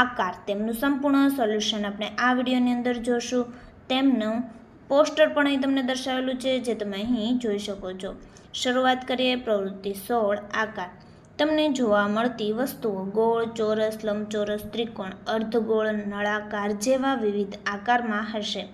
આકાર તેમનું સંપૂર્ણ સોલ્યુશન આપણે આ વિડીયોની અંદર જોશું. તેમનું પોસ્ટર પણ અહીં તમને દર્શાવેલું છે, જે તમે અહીં જોઈ શકો છો. શરૂઆત કરીએ પ્રવૃત્તિ સોળ આકાર તમને જોવા મળતી વસ્તુઓ ગોળ, ચોરસ, લંબચોરસ, ત્રિકોણ, અર્ધગોળ, નળાકાર જેવા વિવિધ આકારમાં હશે.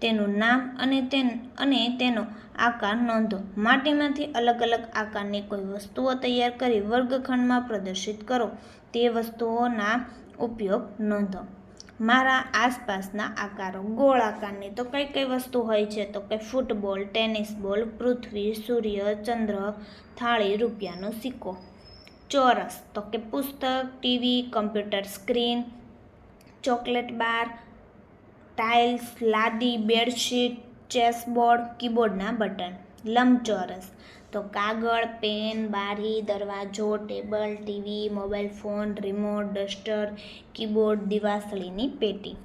તેનું નામ અને તેન, અને તેનો આકાર નોંધો. માટીમાંથી અલગ અલગ આકારની કોઈ વસ્તુઓ તૈયાર કરી વર્ગખંડમાં પ્રદર્શિત કરો. તે વસ્તુઓના ઉપયોગ નોંધો. મારા આસપાસના આકારો ગોળ આકારની તો કઈ કઈ વસ્તુ હોય છે? તો કે ફૂટબોલ, ટેનિસ બોલ, પૃથ્વી, સૂર્ય, ચંદ્ર, થાળી, રૂપિયાનો સિક્કો. ચોરસ, તો કે પુસ્તક, TV, computer screen, chocolate bar, tiles, લાદી, બેડશીટ, ચેસબોર્ડ, કીબોર્ડના બટન. લંબચોરસ તો કાગળ, પેન, બારી, દરવાજો, table, TV, mobile phone, remote, duster, keyboard, દિવાસળીની પેટી.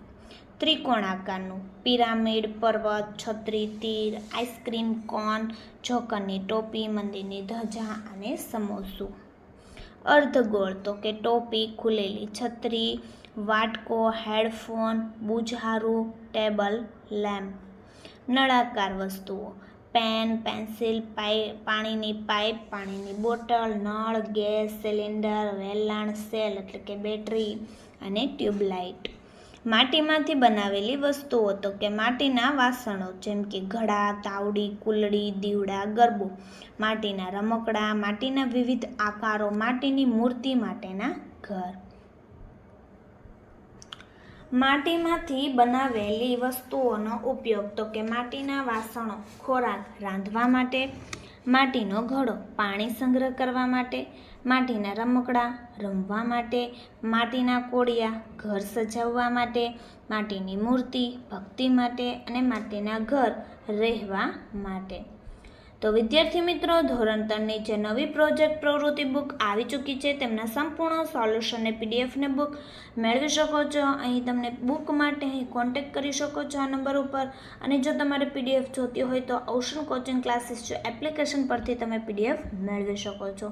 ત્રિકોણ આકારનું પિરામિડ, પર્વત, છત્રી, તીર, આઈસ્ક્રીમ કોન જોકરની ટોપી, મંદિરની ધજા અને સમોસું. અર્ધગોળ તો કે ટોપી, ખુલેલી છત્રી, વાટકો, હેડફોન બુઝારું ટેબલ, લેમ્પ. નળાકાર વસ્તુઓ. પેન, પેન્સિલ પાઈ પાણીની પાઇપ, પાણીની બોટલ, નળ, ગેસ, સિલિન્ડર, વેલણ, સેલ એટલે કે બેટરી અને ટ્યુબલાઇટ. માટીમાંથી બનાવેલી વસ્તુઓ તો કે માટીના વાસણો જેમ કે ઘડા, તાવડી, કુલડી, દીવડા, ગરબો. માટીના રમકડા, માટીના વિવિધ આકારો, માટીની મૂર્તિ માટેના ઘર. માટીમાંથી બનાવેલી વસ્તુઓનો ઉપયોગ તો કે માટીના વાસણો, ખોરાક રાંધવા માટે, માટીનો ઘડો પાણી સંગ્રહ કરવા માટે, માટીના રમકડા રમવા માટે, માટીના કોડિયા ઘર સજાવવા માટે, માટીની મૂર્તિ ભક્તિ માટે અને માટીના ઘર રહેવા માટે. તો વિદ્યાર્થી મિત્રો, ધોરણ ત્રણની જે નવી પ્રોજેક્ટ પ્રવૃત્તિ બુક આવી ચૂકી છે, તેમના સંપૂર્ણ સોલ્યુશનને પીડીએફને બુક મેળવી શકો છો. અહીં તમને બુક માટે અહીં કોન્ટેક્ટ કરી શકો છો આ નંબર ઉપર. અને જો તમારે પીડીએફ જોતી હોય તો ઓશન કોચિંગ ક્લાસીસ જો એપ્લિકેશન પરથી તમે પીડીએફ મેળવી શકો છો.